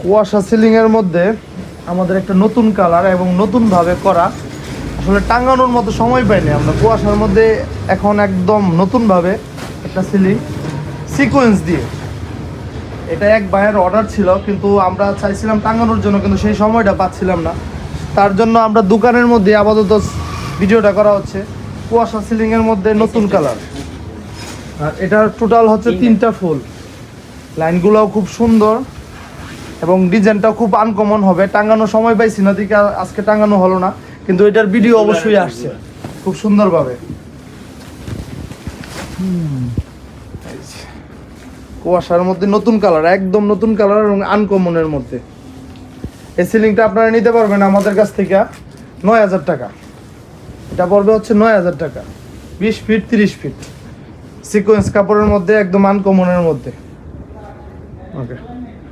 কুয়াশা সিলিং এর মধ্যে আমাদের একটা নতুন কালার এবং নতুন ভাবে করা আসলে টাঙানোর মতো সময় পাইনি আমরা। কুয়াশার মধ্যে এখন একদম নতুন ভাবে একটা সিলিং সিকোয়েন্স দিয়ে। এটা এক ভাইয়ের অর্ডার ছিল কিন্তু আমরা চাইছিলাম টাঙানোর জন্য কিন্তু সেই সময়টা পাচ্ছিলাম না। তার জন্য আমরা দোকানের মধ্যে আপাতত ভিডিওটা করা হচ্ছে। কুয়াশা সিলিং এর মধ্যে নতুন কালার আর এটার টোটাল হচ্ছে তিনটা ফুল। লাইনগুলোও খুব সুন্দর এবং ডিজাইনটাও খুব আনকমন হবে। টাঙানো সময় পাইছি না দিকে আজকে টাঙানো হলো না কিন্তু এটার ভিডিও অবশ্যই আসছে। খুব সুন্দরভাবে। কুয়াশার মধ্যে নতুন কালার একদম নতুন কালার এবং আনকমনের মধ্যে। এই সিলিংটা আপনারা নিতে পারবেন আমাদের কাছ থেকে নয় হাজার টাকা। এটা পড়বে হচ্ছে নয় হাজার টাকা। বিশ ফিট তিরিশ ফিট সিকোয়েন্স কাপড়ের মধ্যে একদম আনকমনের মধ্যে। Okay.